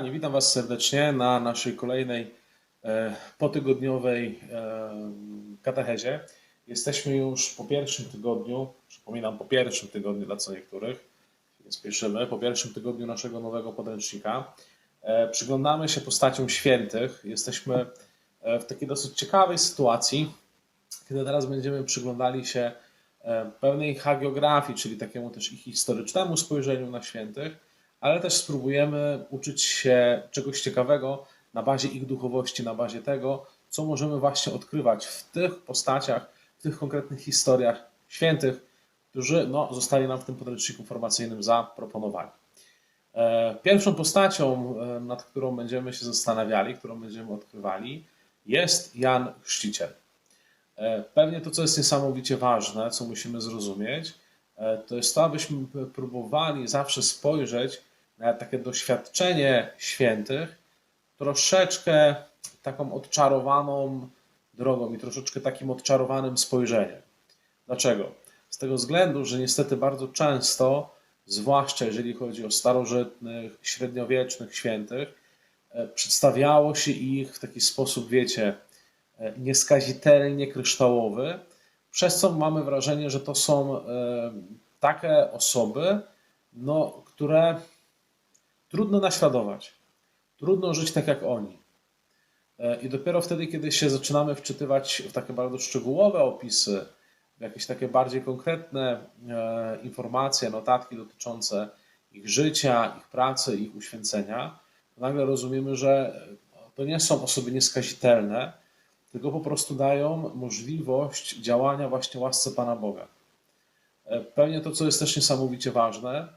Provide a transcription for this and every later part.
Kochani, witam Was serdecznie na naszej kolejnej e, potygodniowej e, katechezie. Jesteśmy już po pierwszym tygodniu, przypominam, po pierwszym tygodniu dla co niektórych, nie spieszymy, po pierwszym tygodniu naszego nowego podręcznika. E, przyglądamy się postaciom świętych. Jesteśmy e, w takiej dosyć ciekawej sytuacji, kiedy teraz będziemy przyglądali się e, pewnej hagiografii, czyli takiemu też ich historycznemu spojrzeniu na świętych, ale też spróbujemy uczyć się czegoś ciekawego na bazie ich duchowości, na bazie tego, co możemy właśnie odkrywać w tych postaciach, w tych konkretnych historiach świętych, którzy no, zostali nam w tym podręczniku formacyjnym zaproponowani. E, Pierwszą postacią, e, nad którą będziemy się zastanawiali, którą będziemy odkrywali, jest Jan Chrzciciel. E, Pewnie to, co jest niesamowicie ważne, co musimy zrozumieć, to jest to, abyśmy próbowali zawsze spojrzeć takie doświadczenie świętych troszeczkę taką odczarowaną drogą i troszeczkę takim odczarowanym spojrzeniem. Dlaczego? Z tego względu, że niestety bardzo często, zwłaszcza jeżeli chodzi o starożytnych, średniowiecznych świętych, e, przedstawiało się ich w taki sposób, wiecie, e, nieskazitelnie kryształowy, przez co mamy wrażenie, że to są e, takie osoby, no, które trudno naśladować, trudno żyć tak jak oni. E, I dopiero wtedy, kiedy się zaczynamy wczytywać w takie bardzo szczegółowe opisy, w jakieś takie bardziej konkretne e, informacje, notatki dotyczące ich życia, ich pracy, ich uświęcenia, to nagle rozumiemy, że to nie są osoby nieskazitelne, tylko po prostu dają możliwość działania właśnie łasce Pana Boga. E, Pewnie to, co jest też niesamowicie ważne,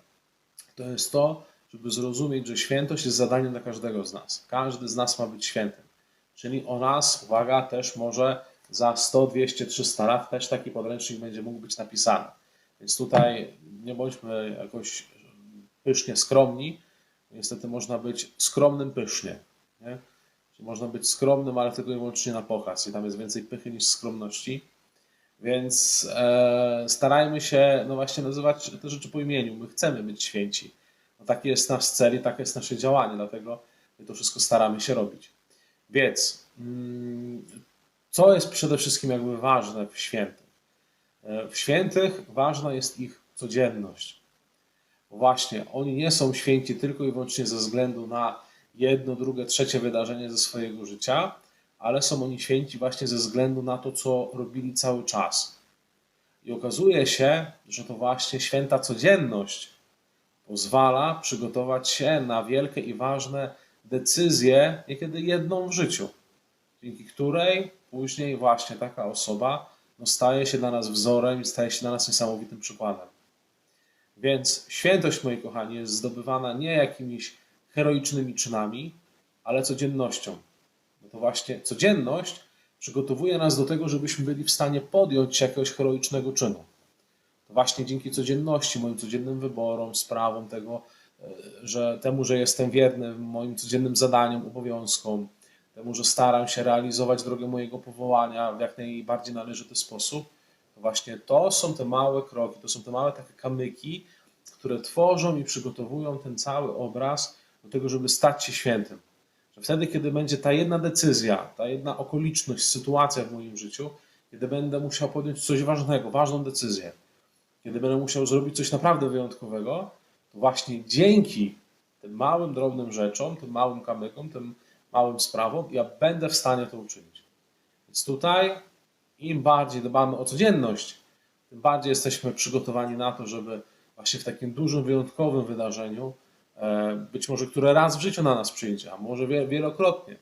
to jest to, żeby zrozumieć, że świętość jest zadaniem dla każdego z nas. Każdy z nas ma być świętym. Czyli o nas, uwaga, też może za 100, 200, 300 lat też taki podręcznik będzie mógł być napisany. Więc tutaj nie bądźmy jakoś pysznie skromni. Niestety można być skromnym pysznie. Nie? Czyli można być skromnym, ale tylko i wyłącznie na pokaz. I tam jest więcej pychy niż skromności. Więc e, starajmy się no właśnie nazywać te rzeczy po imieniu. My chcemy być święci. Taki jest nasz cel i takie jest nasze działanie, dlatego my to wszystko staramy się robić. Więc mm, co jest przede wszystkim jakby ważne w świętych? E, W świętych ważna jest ich codzienność. Właśnie oni nie są święci tylko i wyłącznie ze względu na jedno, drugie, trzecie wydarzenie ze swojego życia, ale są oni święci właśnie ze względu na to, co robili cały czas. I okazuje się, że to właśnie święta codzienność pozwala przygotować się na wielkie i ważne decyzje, niekiedy jedną w życiu, dzięki której później właśnie taka osoba no, staje się dla nas wzorem i staje się dla nas niesamowitym przykładem. Więc świętość, moi kochani, jest zdobywana nie jakimiś heroicznymi czynami, ale codziennością. No to właśnie codzienność przygotowuje nas do tego, żebyśmy byli w stanie podjąć jakiegoś heroicznego czynu. Właśnie dzięki codzienności, moim codziennym wyborom, sprawom tego, e, że temu, że jestem wierny moim codziennym zadaniom, obowiązkom, temu, że staram się realizować drogę mojego powołania w jak najbardziej należyty sposób, to właśnie to są te małe kroki, to są te małe takie kamyki, które tworzą i przygotowują ten cały obraz do tego, żeby stać się świętym. Że wtedy, kiedy będzie ta jedna decyzja, ta jedna okoliczność, sytuacja w moim życiu, kiedy będę musiał podjąć coś ważnego, ważną decyzję, kiedy będę musiał zrobić coś naprawdę wyjątkowego, to właśnie dzięki tym małym, drobnym rzeczom, tym małym kamykom, tym małym sprawom, ja będę w stanie to uczynić. Więc tutaj im bardziej dbamy o codzienność, tym bardziej jesteśmy przygotowani na to, żeby właśnie w takim dużym, wyjątkowym wydarzeniu, e, być może które raz w życiu na nas przyjdzie, a może wie- wielokrotnie,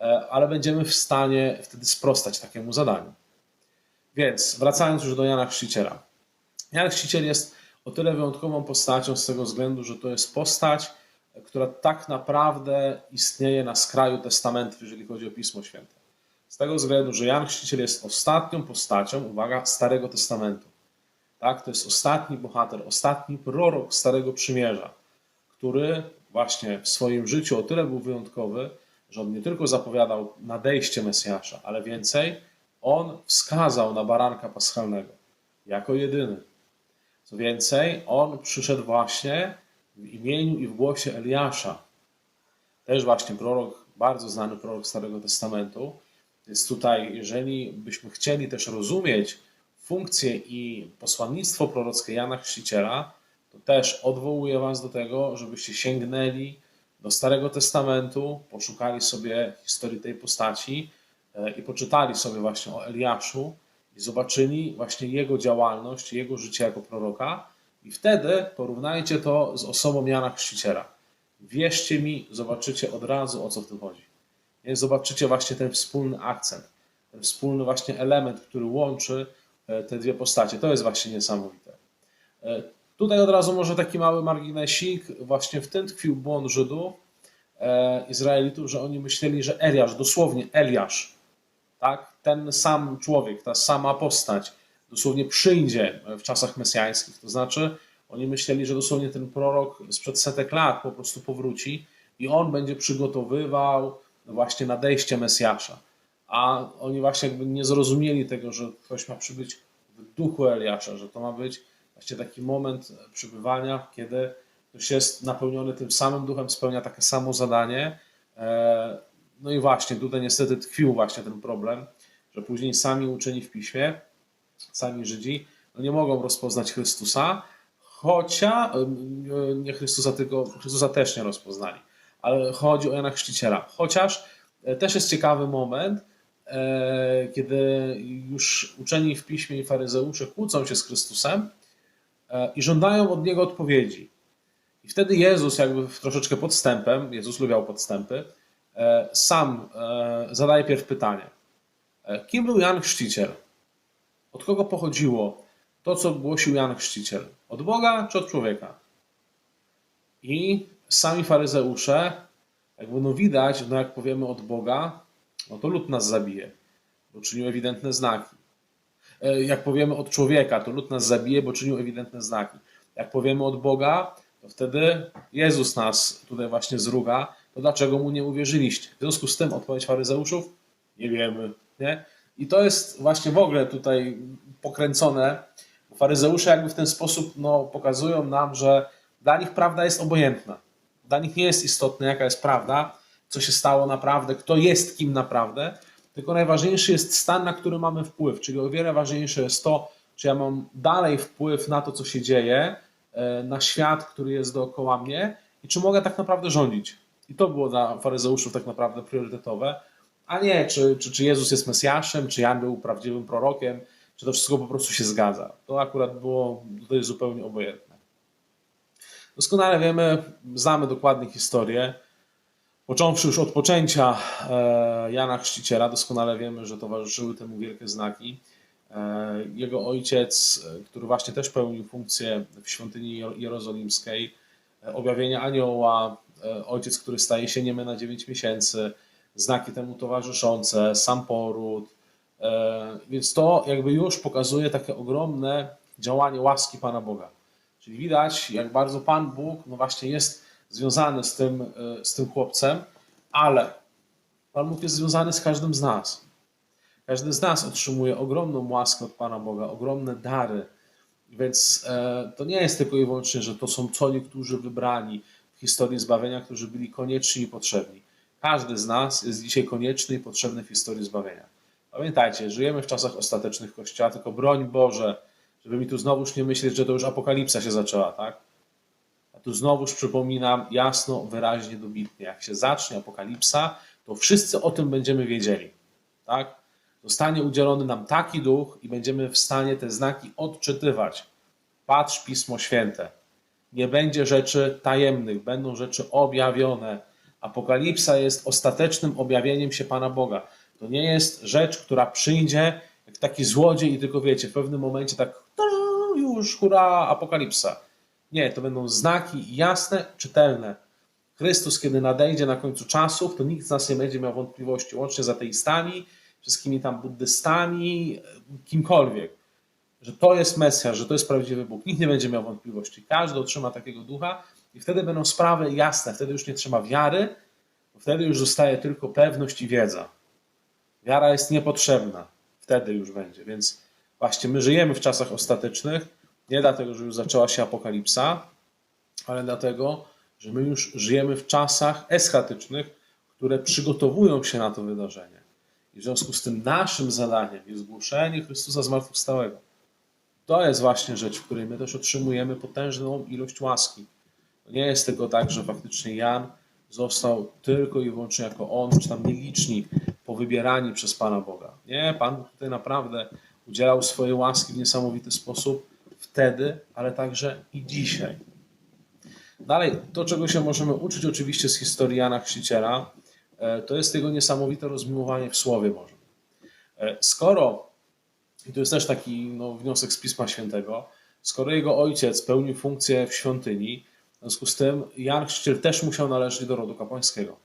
e, ale będziemy w stanie wtedy sprostać takiemu zadaniu. Więc wracając już do Jana Chrzciciela. Jan Chrzciciel jest o tyle wyjątkową postacią z tego względu, że to jest postać, która tak naprawdę istnieje na skraju testamentów, jeżeli chodzi o Pismo Święte. Z tego względu, że Jan Chrzciciel jest ostatnią postacią, uwaga, Starego Testamentu. Tak? To jest ostatni bohater, ostatni prorok Starego Przymierza, który właśnie w swoim życiu o tyle był wyjątkowy, że on nie tylko zapowiadał nadejście Mesjasza, ale więcej, on wskazał na baranka paschalnego jako jedyny. Co więcej, on przyszedł właśnie w imieniu i w głosie Eliasza. też właśnie prorok, bardzo znany prorok Starego Testamentu. Więc tutaj, jeżeli byśmy chcieli też rozumieć funkcję i posłannictwo prorockie Jana Chrzciciela, to też odwołuję Was do tego, żebyście sięgnęli do Starego Testamentu, poszukali sobie historii tej postaci e, i poczytali sobie właśnie o Eliaszu i zobaczyli właśnie jego działalność, jego życie jako proroka i wtedy porównajcie to z osobą Jana Chrzciciela. Wierzcie mi, zobaczycie od razu o co w tym chodzi. Nie? Zobaczycie właśnie ten wspólny akcent, ten wspólny właśnie element, który łączy e, te dwie postacie. To jest właśnie niesamowite. E, Tutaj od razu może taki mały marginesik. Właśnie w tym tkwił błąd Żydów, e, Izraelitów, że oni myśleli, że Eliasz, dosłownie Eliasz, tak, ten sam człowiek, ta sama postać, dosłownie przyjdzie w czasach mesjańskich. To znaczy, oni myśleli, że dosłownie ten prorok sprzed setek lat po prostu powróci i on będzie przygotowywał właśnie nadejście Mesjasza. A oni właśnie jakby nie zrozumieli tego, że ktoś ma przybyć w duchu Eliasza, że to ma być właśnie taki moment przybywania, kiedy ktoś jest napełniony tym samym duchem, spełnia takie samo zadanie. E, No i właśnie tutaj niestety tkwił właśnie ten problem, że później sami uczeni w piśmie, sami Żydzi, no nie mogą rozpoznać Chrystusa, chociaż nie Chrystusa, tylko Chrystusa też nie rozpoznali, ale chodzi o Jana Chrzciciela. Chociaż e, też jest ciekawy moment, e, kiedy już uczeni w piśmie i faryzeusze kłócą się z Chrystusem e, i żądają od niego odpowiedzi. I wtedy Jezus, jakby troszeczkę podstępem, Jezus lubiał podstępy, sam zadaje pierw pytanie: Kim był Jan Chrzciciel? Od kogo pochodziło to, co głosił Jan Chrzciciel? Od Boga czy od człowieka? I sami faryzeusze, jakby no widać, no jak powiemy od Boga, no to lud nas zabije, bo czynił ewidentne znaki. E, Jak powiemy od człowieka, to lud nas zabije, bo czynił ewidentne znaki. Jak powiemy od Boga, to wtedy Jezus nas tutaj właśnie zruga, to dlaczego mu nie uwierzyliście? W związku z tym odpowiedź faryzeuszów? Nie wiemy. Nie? I to jest właśnie w ogóle tutaj pokręcone. Faryzeusze jakby w ten sposób no, pokazują nam, że dla nich prawda jest obojętna. Dla nich nie jest istotne, jaka jest prawda, co się stało naprawdę, kto jest kim naprawdę, tylko najważniejszy jest stan, na który mamy wpływ. Czyli o wiele ważniejsze jest to, czy ja mam dalej wpływ na to, co się dzieje, e, na świat, który jest dookoła mnie i czy mogę tak naprawdę rządzić. I to było dla faryzeuszów tak naprawdę priorytetowe, a nie czy, czy, czy Jezus jest Mesjaszem, czy Jan był prawdziwym prorokiem, czy to wszystko po prostu się zgadza. To akurat było tutaj zupełnie obojętne. Doskonale wiemy, znamy dokładnie historię. Począwszy już od poczęcia e, Jana Chrzciciela, doskonale wiemy, że towarzyszyły temu wielkie znaki. E, Jego ojciec, który właśnie też pełnił funkcję w świątyni Jer- jerozolimskiej, e, objawienia anioła, ojciec, który staje się niemy na 9 miesięcy, znaki temu towarzyszące, sam poród. E, Więc to jakby już pokazuje takie ogromne działanie łaski Pana Boga. Czyli widać, jak bardzo Pan Bóg no właśnie jest związany z tym, e, z tym chłopcem, ale Pan Bóg jest związany z każdym z nas. Każdy z nas otrzymuje ogromną łaskę od Pana Boga, ogromne dary. Więc e, to nie jest tylko i wyłącznie, że to są co niektórzy wybrani w historii zbawienia, którzy byli konieczni i potrzebni. Każdy z nas jest dzisiaj konieczny i potrzebny w historii zbawienia. Pamiętajcie, żyjemy w czasach ostatecznych Kościoła, tylko broń Boże, żeby mi tu znowuż nie myśleć, że to już apokalipsa się zaczęła, tak? A tu znowuż przypominam jasno, wyraźnie, dobitnie. Jak się zacznie apokalipsa, to wszyscy o tym będziemy wiedzieli. Tak? Zostanie udzielony nam taki duch i będziemy w stanie te znaki odczytywać. Patrz Pismo Święte. Nie będzie rzeczy tajemnych, będą rzeczy objawione. Apokalipsa jest ostatecznym objawieniem się Pana Boga. To nie jest rzecz, która przyjdzie jak taki złodziej i tylko wiecie, w pewnym momencie tak "Ta, już hurra, apokalipsa. Nie, to będą znaki jasne, czytelne. Chrystus, kiedy nadejdzie na końcu czasów, to nikt z nas nie będzie miał wątpliwości, łącznie z ateistami, wszystkimi tam buddystami, kimkolwiek, że to jest Mesjasz, że to jest prawdziwy Bóg. Nikt nie będzie miał wątpliwości. Każdy otrzyma takiego ducha i wtedy będą sprawy jasne. Wtedy już nie trzeba wiary, wtedy już zostaje tylko pewność i wiedza. Wiara jest niepotrzebna. Wtedy już będzie. Więc właśnie my żyjemy w czasach ostatecznych, nie dlatego, że już zaczęła się apokalipsa, ale dlatego, że my już żyjemy w czasach eschatycznych, które przygotowują się na to wydarzenie. I w związku z tym naszym zadaniem jest głoszenie Chrystusa zmartwychwstałego. To jest właśnie rzecz, w której my też otrzymujemy potężną ilość łaski. Nie jest tylko tak, że faktycznie Jan został tylko i wyłącznie jako on, czy tam nieliczni, powybierani przez Pana Boga. Nie, Pan tutaj naprawdę udzielał swojej łaski w niesamowity sposób wtedy, ale także i dzisiaj. Dalej, to czego się możemy uczyć oczywiście z historii Jana Chrzciciela, e, to jest jego niesamowite rozmiłowanie w Słowie Bożym. E, Skoro, i to jest też taki no, wniosek z Pisma Świętego, skoro jego ojciec pełnił funkcję w świątyni, w związku z tym Jan Chrzciciel też musiał należeć do rodu kapłańskiego.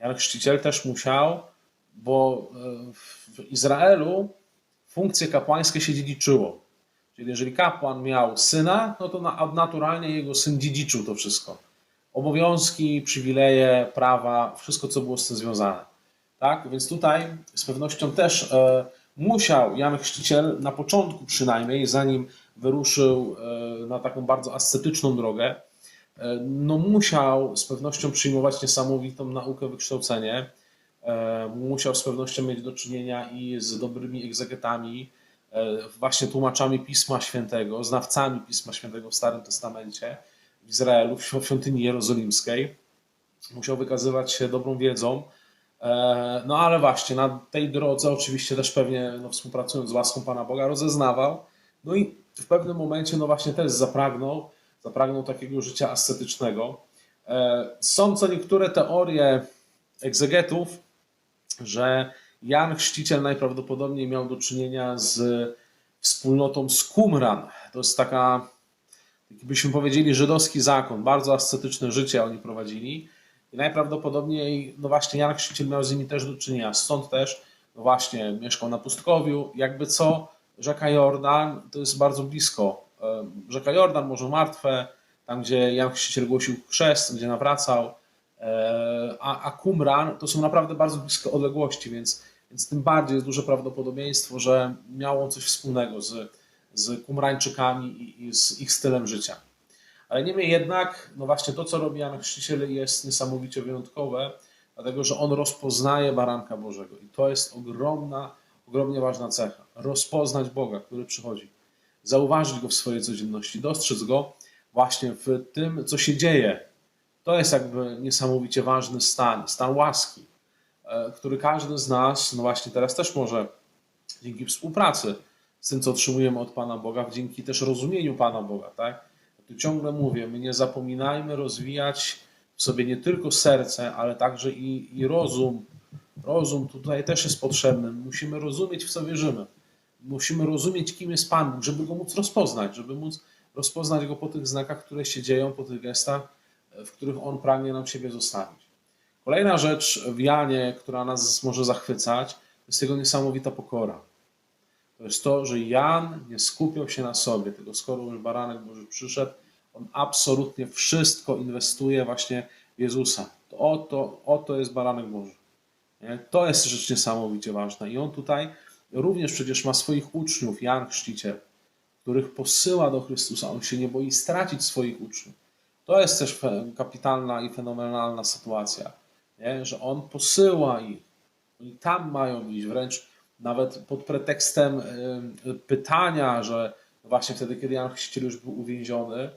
Jan Chrzciciel też musiał, bo e, w Izraelu funkcje kapłańskie się dziedziczyło. Czyli jeżeli kapłan miał syna, no to na- naturalnie jego syn dziedziczył to wszystko. Obowiązki, przywileje, prawa, wszystko co było z tym związane. Tak? Więc tutaj z pewnością też e, musiał Jan Chrzciciel na początku przynajmniej, zanim wyruszył e, na taką bardzo ascetyczną drogę, no musiał z pewnością przyjmować niesamowitą naukę, wykształcenie. E, Musiał z pewnością mieć do czynienia i z dobrymi egzegetami, e, właśnie tłumaczami Pisma Świętego, znawcami Pisma Świętego w Starym Testamencie w Izraelu, w świ- świątyni jerozolimskiej. Musiał wykazywać się dobrą wiedzą. E, No ale właśnie na tej drodze, oczywiście też pewnie no, współpracując z łaską Pana Boga, rozeznawał. No i w pewnym momencie, no właśnie też zapragnął, zapragnął takiego życia ascetycznego. E, Są co niektóre teorie egzegetów, że Jan Chrzciciel najprawdopodobniej miał do czynienia z wspólnotą z Qumran. To jest taka, taki byśmy powiedzieli, żydowski zakon. Bardzo ascetyczne życie oni prowadzili. I najprawdopodobniej, no właśnie, Jan Chrzciciel miał z nimi też do czynienia. Stąd też, no właśnie, mieszkał na pustkowiu. Jakby co, rzeka Jordan to jest bardzo blisko. E, Rzeka Jordan, Morze Martwe, tam gdzie Jan Chrzciciel głosił chrzest, gdzie nawracał. E, A, a Qumran to są naprawdę bardzo bliskie odległości, więc, więc tym bardziej jest duże prawdopodobieństwo, że miało on coś wspólnego z, z Qumrańczykami i, i z ich stylem życia. Ale niemniej jednak, no właśnie to, co robi Jan Chrzciciel jest niesamowicie wyjątkowe, dlatego że on rozpoznaje baranka Bożego. I to jest ogromna, ogromnie ważna cecha. Rozpoznać Boga, który przychodzi. Zauważyć Go w swojej codzienności, dostrzec Go właśnie w tym, co się dzieje. To jest jakby niesamowicie ważny stan, stan łaski, e, który każdy z nas, no właśnie teraz też może dzięki współpracy z tym, co otrzymujemy od Pana Boga, dzięki też rozumieniu Pana Boga, tak? Tu ciągle mówię, my nie zapominajmy rozwijać w sobie nie tylko serce, ale także i, i rozum. Rozum tutaj też jest potrzebny. Musimy rozumieć, w co wierzymy. Musimy rozumieć, kim jest Pan Bóg, żeby go móc rozpoznać, żeby móc rozpoznać go po tych znakach, które się dzieją, po tych gestach, w których on pragnie nam siebie zostawić. Kolejna rzecz w Janie, która nas może zachwycać, to jest jego niesamowita pokora. To jest to, że Jan nie skupiał się na sobie, tylko skoro już baranek Boży przyszedł, on absolutnie wszystko inwestuje właśnie w Jezusa. To oto, oto jest baranek Boży. To jest rzecz niesamowicie ważna. I on tutaj również przecież ma swoich uczniów, Jan Chrzciciel, których posyła do Chrystusa. On się nie boi stracić swoich uczniów. To jest też kapitalna i fenomenalna sytuacja, nie? że on posyła ich. Oni tam mają iść, wręcz nawet pod pretekstem y, pytania, że właśnie wtedy, kiedy Jan Chrzciciel już był uwięziony,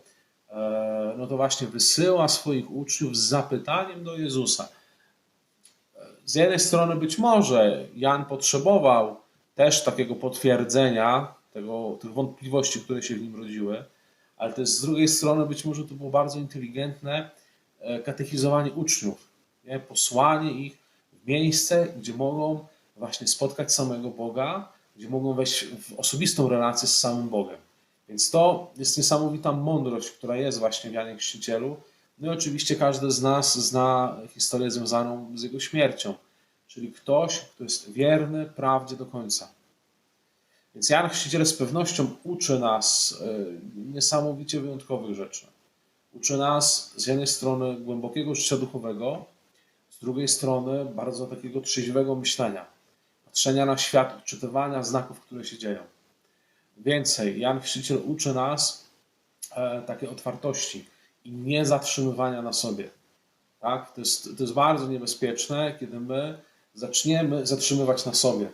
e, no to właśnie wysyła swoich uczniów z zapytaniem do Jezusa. Z jednej strony być może Jan potrzebował też takiego potwierdzenia tego, tych wątpliwości, które się w nim rodziły, ale też z drugiej strony być może to było bardzo inteligentne e, katechizowanie uczniów, nie? posłanie ich w miejsce, gdzie mogą właśnie spotkać samego Boga, gdzie mogą wejść w osobistą relację z samym Bogiem. Więc to jest niesamowita mądrość, która jest właśnie w Janie Chrzcicielu. No i oczywiście każdy z nas zna historię związaną z jego śmiercią, czyli ktoś, kto jest wierny prawdzie do końca. Więc Jan Chrzciciel z pewnością uczy nas e, niesamowicie wyjątkowych rzeczy. Uczy nas z jednej strony głębokiego życia duchowego, z drugiej strony bardzo takiego trzeźwego myślenia, patrzenia na świat, odczytywania znaków, które się dzieją. Więcej, Jan Chrzciciel uczy nas e, takiej otwartości i nie zatrzymywania na sobie. Tak? To, jest, to jest bardzo niebezpieczne, kiedy my zaczniemy zatrzymywać na sobie,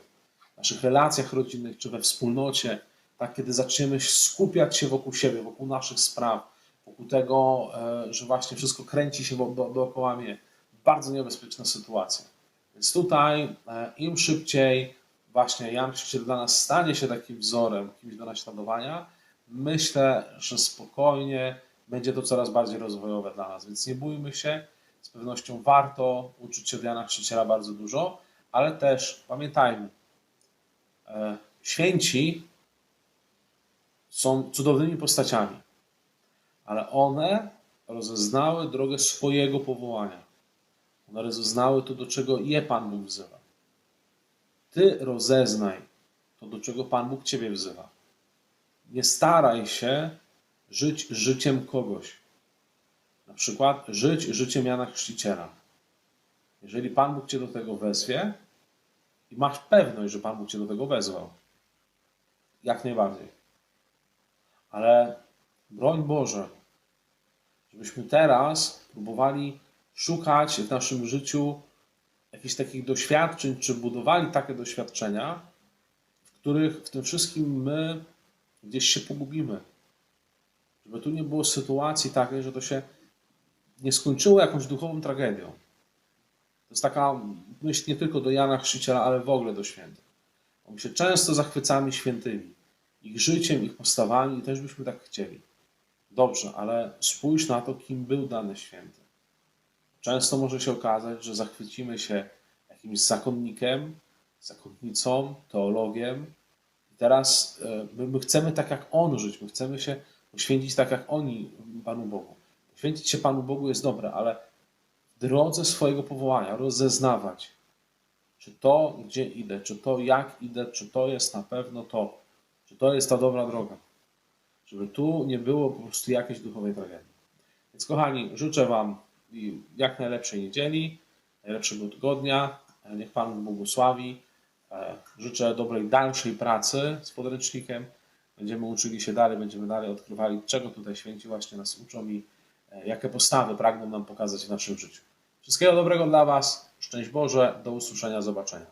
w naszych relacjach rodzinnych czy we wspólnocie, tak? kiedy zaczniemy skupiać się wokół siebie, wokół naszych spraw, wokół tego, e, że właśnie wszystko kręci się dookoła mnie. Bardzo niebezpieczna sytuacja. Więc tutaj e, im szybciej właśnie Jan Chrzciciel dla nas stanie się takim wzorem, kimś do naśladowania, myślę, że spokojnie będzie to coraz bardziej rozwojowe dla nas. Więc nie bójmy się, z pewnością warto uczyć się od Jana Chrzciciela bardzo dużo, ale też pamiętajmy, e, święci są cudownymi postaciami, ale one rozeznały drogę swojego powołania. One rozeznały to, do czego je Pan Bóg wzywa. Ty rozeznaj to, do czego Pan Bóg Ciebie wzywa. Nie staraj się żyć życiem kogoś. Na przykład żyć życiem Jana Chrzciciela. Jeżeli Pan Bóg Cię do tego wezwie i masz pewność, że Pan Bóg Cię do tego wezwał, jak najbardziej. Ale broń Boże, żebyśmy teraz próbowali szukać w naszym życiu jakichś takich doświadczeń, czy budowali takie doświadczenia, w których w tym wszystkim my gdzieś się pogubimy. Żeby tu nie było sytuacji takiej, że to się nie skończyło jakąś duchową tragedią. To jest taka myśl nie tylko do Jana Chrzciciela, ale w ogóle do świętych. My się często zachwycamy świętymi, ich życiem, ich postawami i też byśmy tak chcieli. Dobrze, ale spójrz na to, kim był dany święty. Często może się okazać, że zachwycimy się jakimś zakonnikiem, zakonnicą, teologiem. I teraz e, my, my chcemy tak jak on żyć, my chcemy się poświęcić tak jak oni Panu Bogu. Poświęcić się Panu Bogu jest dobre, ale w drodze swojego powołania rozeznawać, czy to, gdzie idę, czy to, jak idę, czy to jest na pewno to, czy to jest ta dobra droga. Żeby tu nie było po prostu jakiejś duchowej tragedii. Więc kochani, życzę Wam jak najlepszej niedzieli, najlepszego tygodnia. E, Niech Pan błogosławi. E, Życzę dobrej dalszej pracy z podręcznikiem. Będziemy uczyli się dalej, będziemy dalej odkrywali, czego tutaj święci właśnie nas uczą i jakie postawy pragną nam pokazać w naszym życiu. Wszystkiego dobrego dla Was. Szczęść Boże. Do usłyszenia, zobaczenia.